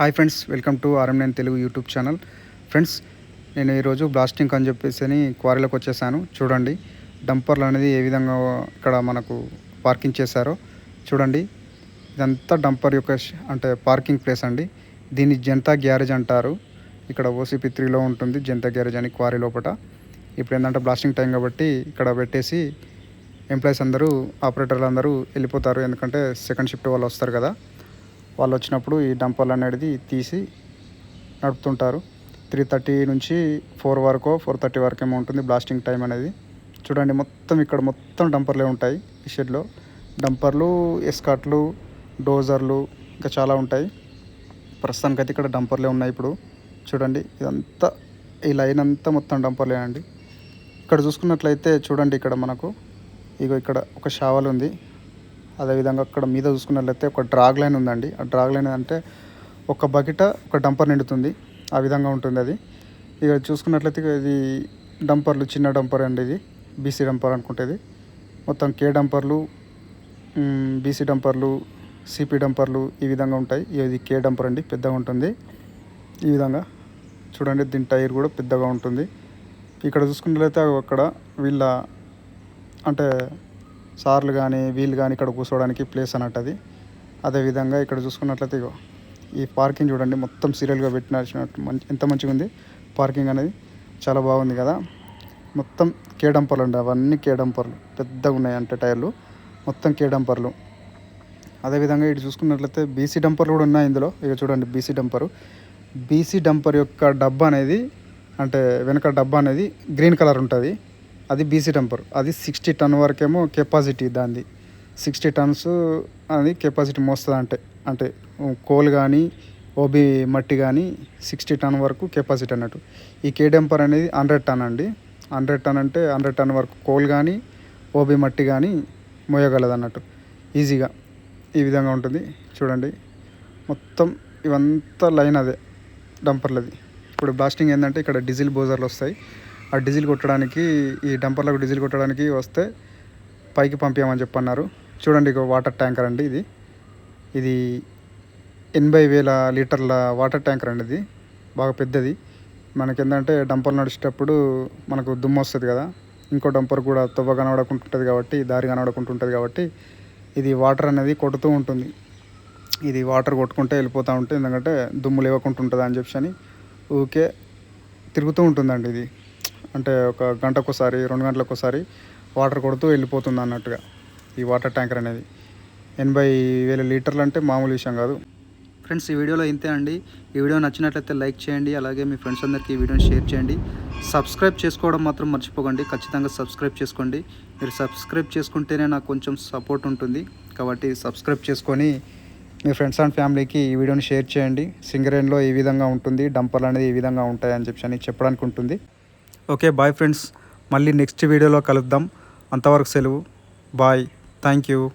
Hi friends welcome to RM nine Telugu YouTube channel. Friends నేను ఈరోజు blasting అని చెప్పేసి అని క్వారీలోకి వచ్చేసాను. చూడండి డంపర్లు అనేది ఏ విధంగా ఇక్కడ మనకు పార్కింగ్ చేశారో. చూడండి ఇదంతా డంపర్ యొక్క అంటే పార్కింగ్ ప్లేస్ అండి. దీన్ని జనతా గ్యారేజ్ అంటారు. ఇక్కడ ఓసీపీ త్రీలో ఉంటుంది జనతా గ్యారేజ్ అని క్వారీ లోపల ఇప్పుడు ఏంటంటే బ్లాస్టింగ్ టైం కాబట్టి ఇక్కడ పెట్టేసి ఎంప్లాయీస్ అందరూ ఆపరేటర్లు అందరూ వెళ్ళిపోతారు. ఎందుకంటే సెకండ్ షిఫ్ట్ వాళ్ళు వస్తారు కదా. వాళ్ళు వచ్చినప్పుడు ఈ డంపర్లు అనేది తీసి నడుపుతుంటారు. త్రీ థర్టీ నుంచి ఫోర్ వరకు ఫోర్ థర్టీ వరకు ఏమో ఉంటుంది బ్లాస్టింగ్ టైం అనేది. చూడండి మొత్తం ఇక్కడ మొత్తం డంపర్లే ఉంటాయి ఈ షెడ్లో. డంపర్లు ఎస్కాట్లు డోజర్లు ఇంకా చాలా ఉంటాయి. ప్రస్తుతానికైతే ఇక్కడ డంపర్లే ఉన్నాయి ఇప్పుడు. చూడండి ఇదంతా ఈ లైన్ అంతా మొత్తం డంపర్లే అండి. ఇక్కడ చూసుకున్నట్లయితే చూడండి ఇక్కడ మనకు. ఇగో ఇక్కడ ఒక షావల్ ఉంది. అదేవిధంగా అక్కడ మీద చూసుకున్నట్లయితే ఒక డ్రాగ్ లైన్ ఉందండి. ఆ డ్రాగ్ లైన్ అంటే ఒక బకెట ఒక డంపర్ నిండుతుంది. ఆ విధంగా ఉంటుంది అది. ఇక చూసుకున్నట్లయితే ఇది డంపర్లు చిన్న డంపర్ అండి ఇది. బీసీ డంపర్ అనుకుంటుంది మొత్తం కే డంపర్లు బీసీ డంపర్లు సిపి డంపర్లు ఈ విధంగా ఉంటాయి. ఇది కే డంపర్ అండి పెద్దగా ఉంటుంది. ఈ విధంగా చూడండి దీని టైర్ కూడా పెద్దగా ఉంటుంది. ఇక్కడ చూసుకున్నట్లయితే అక్కడ వీళ్ళ అంటే సార్లు కానీ వీళ్ళు కానీ ఇక్కడ కూర్చోవడానికి ప్లేస్ అన్నట్టు అది అదేవిధంగా ఇక్కడ చూసుకున్నట్లయితే ఇగో ఈ పార్కింగ్ చూడండి మొత్తం సీరియల్గా పెట్టినట్టు మంచి ఎంత మంచిగా ఉంది. పార్కింగ్ అనేది చాలా బాగుంది కదా. మొత్తం కేడంపర్లు అండి అవన్నీ కేడంపర్లు. పెద్దగా ఉన్నాయి అంటే టైర్లు. మొత్తం కేడంపర్లు. అదేవిధంగా ఇటు చూసుకున్నట్లయితే బీసీ డంపర్లు కూడా ఉన్నాయి ఇందులో. ఇక చూడండి బీసీ డంపరు. బీసీ డంపర్ యొక్క డబ్బా అనేది అంటే వెనక డబ్బా అనేది గ్రీన్ కలర్ ఉంటుంది. అది బీసీ డంపర్ అది సిక్స్టీ టన్ వరకేమో కెపాసిటీ దాన్ని సిక్స్టీ టన్స్ అది కెపాసిటీ మోస్తుంది అంటే అంటే కోల్ కానీ ఓబీ మట్టి కానీ సిక్స్టీ టన్ వరకు కెపాసిటీ అన్నట్టు. ఈ కే డంపర్ అనేది హండ్రెడ్ టన్ అండి. హండ్రెడ్ టన్ అంటే హండ్రెడ్ టన్ వరకు కోల్ కానీ ఓబీ మట్టి కానీ మోయగలదు అన్నట్టు ఈజీగా ఈ విధంగా ఉంటుంది. చూడండి. మొత్తం ఇవంతా లైన్ అదే డంపర్లది ఇప్పుడు బ్లాస్టింగ్ ఏంటంటే ఇక్కడ డీజిల్ బోజర్లు వస్తాయి. ఆ డీజిల్ కొట్టడానికి ఈ డంపర్లకు డీజిల్ కొట్టడానికి వస్తే పైకి పంపించమని చెప్పన్నారు. చూడండి ఇక వాటర్ ట్యాంకర్ అండి ఇది. ఇది ఎనభై వేల లీటర్ల వాటర్ ట్యాంకర్ అండి ఇది. బాగా పెద్దది. మనకి ఏంటంటే డంపర్ నడిచేటప్పుడు మనకు దుమ్ము వస్తుంది కదా. ఇంకో డంపర్ కూడా తవ్వ కనబడకుంటుంటుంది కాబట్టి దారి కనబడకుంటుంటుంది కాబట్టి ఇది వాటర్ అనేది కొడుతూ ఉంటుంది. ఇది వాటర్ కొట్టుకుంటే వెళ్ళిపోతూ ఉంటే ఎందుకంటే దుమ్ము లేవకుండా ఉంటుంది అని చెప్పి అని ఊకే తిరుగుతూ ఉంటుందండి ఇది. అంటే ఒక గంటకోసారి రెండు గంటలకోసారి వాటర్ కొడుతూ వెళ్ళిపోతుంది అన్నట్టుగా ఈ వాటర్ ట్యాంకర్ అనేది. ఎనభై వేల లీటర్లు అంటే మామూలు విషయం కాదు. ఫ్రెండ్స్ ఈ వీడియోలో ఇంతే అండి. ఈ వీడియో నచ్చినట్లయితే లైక్ చేయండి అలాగే మీ ఫ్రెండ్స్ అందరికీ ఈ వీడియోని షేర్ చేయండి. సబ్స్క్రైబ్ చేసుకోవడం మాత్రం మర్చిపోకండి ఖచ్చితంగా సబ్స్క్రైబ్ చేసుకోండి. మీరు సబ్స్క్రైబ్ చేసుకుంటేనే నాకు కొంచెం సపోర్ట్ ఉంటుంది. కాబట్టి సబ్స్క్రైబ్ చేసుకొని మీ ఫ్రెండ్స్ అండ్ ఫ్యామిలీకి ఈ వీడియోని షేర్ చేయండి. సింగరేన్లో ఈ విధంగా ఉంటుంది డంపర్లు అనేది ఈ విధంగా ఉంటాయని అని చెప్పి అని చెప్పడానికి ఉంటుంది. Okay bye friends. మళ్ళీ నెక్స్ట్ వీడియోలో కలుద్దాం. అంతవరకు సెలవు. బాయ్. Thank you.